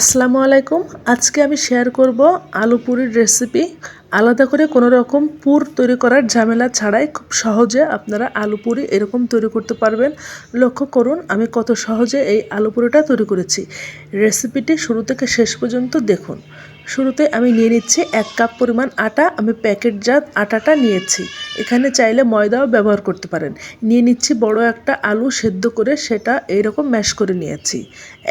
আসসালামু আলাইকুম। আজকে আমি শেয়ার করব আলু পুরির রেসিপি আলাদা করে কোনো রকম পুর তৈরি করার ঝামেলা ছাড়াই খুব সহজে আপনারা আলু পুরি এরকম তৈরি করতে পারবেন। লক্ষ্য করুন, আমি কত সহজে এই আলু পুরিটা তৈরি করেছি। রেসিপিটি শুরু থেকে শেষ পর্যন্ত দেখুন। শুরুতে আমি নিয়ে নিচ্ছি এক কাপ পরিমাণ আটা, আমি প্যাকেটজাত আটাটা নিয়েছি। এখানে চাইলে ময়দাও ব্যবহার করতে পারেন। নিয়ে নিচ্ছি বড় একটা আলু সেদ্ধ করে সেটা এইরকম ম্যাশ করে নিয়েছি।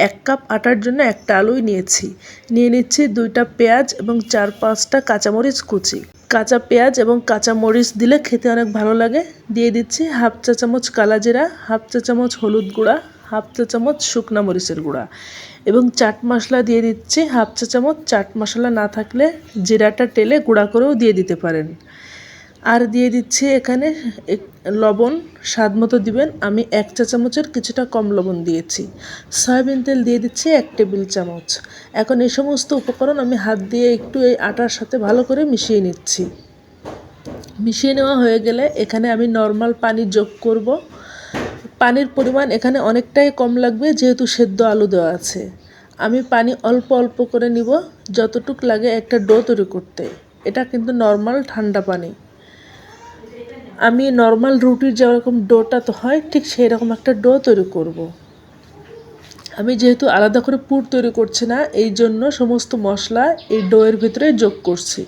এক কাপ আটার জন্য একটা আলুই নিয়েছি। নিয়ে নিচ্ছি দুইটা পেঁয়াজ এবং চার পাঁচটা কাঁচামরিচ কুচি। কাঁচা পেঁয়াজ এবং কাঁচা মরিচ দিলে খেতে অনেক ভালো লাগে। দিয়ে দিচ্ছি হাফ চা চামচ কালাজিরা, হাফ চা চামচ হলুদ গুঁড়া হাফ চা চামচ শুকনো মরিচের গুঁড়া এবং চাট মশলা দিয়ে দিচ্ছি হাফ চা চামচ চাট মশলা না থাকলে জিরাটা টেলে গুঁড়া করেও দিয়ে দিতে পারেন। আর দিয়ে দিচ্ছি এখানে লবণ, স্বাদ মতো দিবেন। আমি এক চা চামচের কিছুটা কম লবণ দিয়েছি। সয়াবিন তেল দিয়ে দিচ্ছি এক টেবিল চামচ। এখন এই সমস্ত উপকরণ আমি হাত দিয়ে একটু এই আটার সাথে ভালো করে মিশিয়ে নিচ্ছি। মিশিয়ে নেওয়া হয়ে গেলে এখানে আমি নর্মাল পানি যোগ করব। পানির পরিমাণ এখানে অনেকটাই কম লাগবে, যেহেতু সেদ্ধ আলু দেওয়া আছে। আমি পানি অল্প অল্প করে নিব, যতটুক লাগে একটা ডো তৈরি করতে। এটা কিন্তু নর্মাল ঠান্ডা পানি। আমি নর্মাল রুটির যেরকম ডোটা তো হয়, ঠিক সেই রকম একটা ডো তৈরি করব। আমি যেহেতু আলাদা করে পুর তৈরি করছি না এই জন্য সমস্ত মশলা এই ডোয়ের ভিতরে যোগ করছি।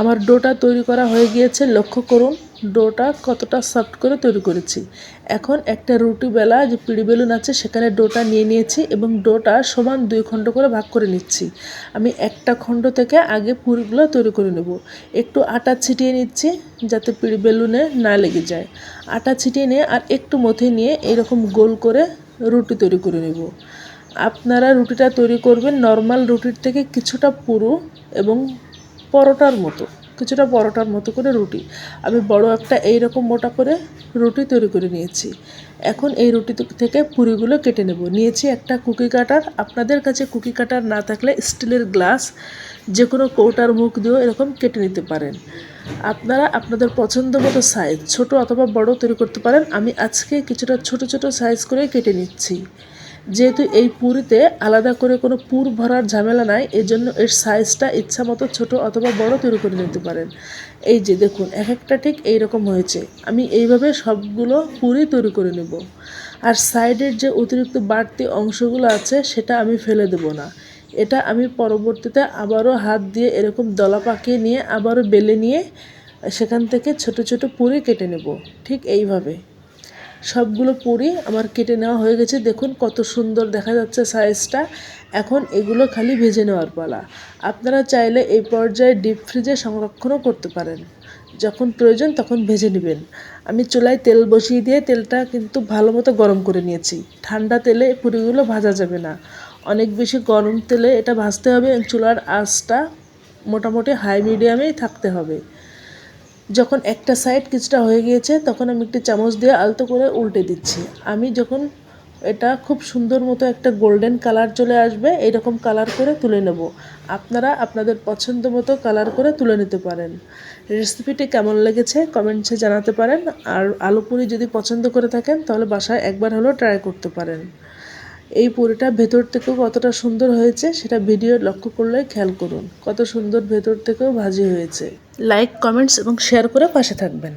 আমার ডোটা তৈরি করা হয়ে গিয়েছে, লক্ষ্য করুন, ডোটা কতটা সফট করে তৈরি করেছি। এখন একটা রুটি বেলা যে পিড়ি বেলুন আছে, সেখানে ডোটা নিয়ে নিয়েছি এবং ডোটা সমান দুই খণ্ড করে ভাগ করে নিচ্ছি। আমি একটা খণ্ড থেকে আগে পুরিগুলো তৈরি করে নেব। একটু আটা ছিটিয়ে নিচ্ছি যাতে পিড়ি বেলুনে না লেগে যায়। আটা ছিটিয়ে নিয়ে আর একটু মথে নিয়ে এরকম গোল করে রুটি তৈরি করে নেব। আপনারা রুটিটা তৈরি করবেন, নর্মাল রুটির থেকে কিছুটা পুরু এবং পরোটার মতো, কিছুটা পরোটার মতো করে রুটি। আমি বড় একটা এই রকম মোটা করে রুটি তৈরি করে নিয়েছি। এখন এই রুটি থেকে পুরিগুলো কেটে নেব। নিয়েছি একটা কুকি কাটার। আপনাদের কাছে কুকি কাটার না থাকলে স্টিলের গ্লাস যে কোনো কৌটার মুখ দিয়েও এরকম কেটে নিতে পারেন। আপনারা আপনাদের পছন্দ মতো সাইজ ছোট অথবা বড় তৈরি করতে পারেন। আমি আজকে কিছুটা ছোট ছোট সাইজ করে কেটে নিচ্ছি। যেহেতু এই পুরিতে আলাদা করে কোনো পুর ভরার ঝামেলা নাই, এজন্য এর সাইজটা ইচ্ছা মতো ছোটো অথবা বড় তৈরি করে নিতে পারেন। এই যে দেখুন, এক একটা ঠিক এই রকম হয়েছে। আমি এইভাবে সবগুলো পুরি তৈরি করে নেব। আর সাইডের যে অতিরিক্ত বাড়তি অংশগুলো আছে, সেটা আমি ফেলে দেব না। এটা আমি পরবর্তীতে আবারও হাত দিয়ে এরকম দলা পাকিয়ে নিয়ে, আবারও বেলে নিয়ে, সেখান থেকে ছোট ছোট পুরি কেটে নেব। ঠিক এইভাবে। সবগুলো পুরি আমার কেটে নেওয়া হয়ে গেছে। দেখুন কত সুন্দর দেখা যাচ্ছে সাইজটা এখন এগুলো খালি ভেজে নেওয়ার পালা। আপনারা চাইলে এই পর্যায়ে ডিপ ফ্রিজে সংরক্ষণও করতে পারেন। যখন প্রয়োজন তখন ভেজে নেবেন। আমি চুলায় তেল বসিয়ে দিয়ে তেলটা কিন্তু ভালো মতো গরম করে নিয়েছি। ঠান্ডা তেলে পুরিগুলো ভাজা যাবে না। অনেক বেশি গরম তেলে এটা ভাজতে হবে। চুলার আঁচটা মোটামুটি হাই মিডিয়ামেই থাকতে হবে। যখন একটা সাইড কিছুটা হয়ে গিয়েছে, তখন আমি একটি চামচ দিয়ে আলতো করে উল্টে দিচ্ছি। আমি যখন এটা খুব সুন্দর মতো একটা গোল্ডেন কালার চলে আসবে, এরকম কালার করে তুলে নেব। আপনারা আপনাদের পছন্দ মতো কালার করে তুলে নিতে পারেন। রেসিপিটি কেমন লেগেছে কমেন্টসে জানাতে পারেন। আর আলু পুরি যদি পছন্দ করে থাকেন, তাহলে বাসায় একবার হলেও ট্রাই করতে পারেন। এই পুরিটা ভেতর থেকেও কতটা সুন্দর হয়েছে সেটা ভিডিও লক্ষ্য করলে খেয়াল করুন। কত সুন্দর ভেতর থেকেও ভাজি হয়েছে। লাইক, কমেন্টস এবং শেয়ার করে পাশে থাকবেন।